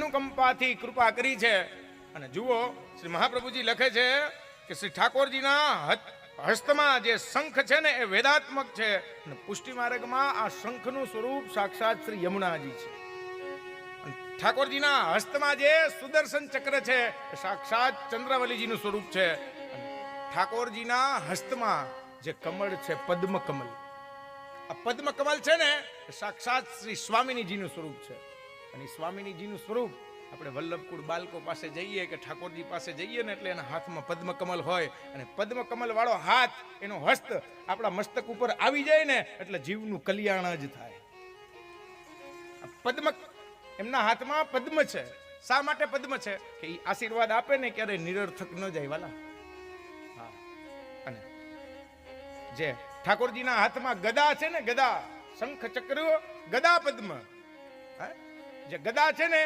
અનુકંપાથી કૃપા કરી છે. અને જુઓ, શ્રી મહાપ્રભુજી લખે છે કે શ્રી ઠાકોરજીના હસ્તમાં જે શંખ છે ને એ વેદાત્મક છે. અને પુષ્ટિ માર્ગમાં આ શંખનું સ્વરૂપ સાક્ષાત શ્રી યમુનાજી છે. ઠાકોરજીના હસ્તમાં જે સુદર્શન ચક્ર છે એ સાક્ષાત ચંદ્રવલીજીનું સ્વરૂપ છે. ઠાકોરજીના હસ્તમાં જે કમળ છે પદ્મ કમલ આ પદ્મ કમલ છે ને સાક્ષાત શ્રી સ્વામિનીજીનું સ્વરૂપ છે. અને સ્વામિનીજીનું સ્વરૂપ. આપણે વલ્લભકુળ બાળકો પાસે જઈએ કે ઠાકોરજી પાસે જઈએ ને એટલે એના હાથમાં પદ્મકમલ હોય અને પદ્મકમલ વાળો હાથ, એનો હસ્ત આપણા મસ્તક ઉપર આવી જાય ને એટલે જીવનું કલ્યાણ જ થાય. પદ્મ, એમના હાથમાં પદ્મ છે. શા માટે પદ્મ છે? કે એ આશીર્વાદ આપે ને ક્યારે નિરર્થક ન જાય, વાલા. હા. અને જે ઠાકોરજીના હાથમાં ગદા છે ને, ગદા શંખ ચક્ર ગદા પદ્મ. હા? જે ગદા છે ને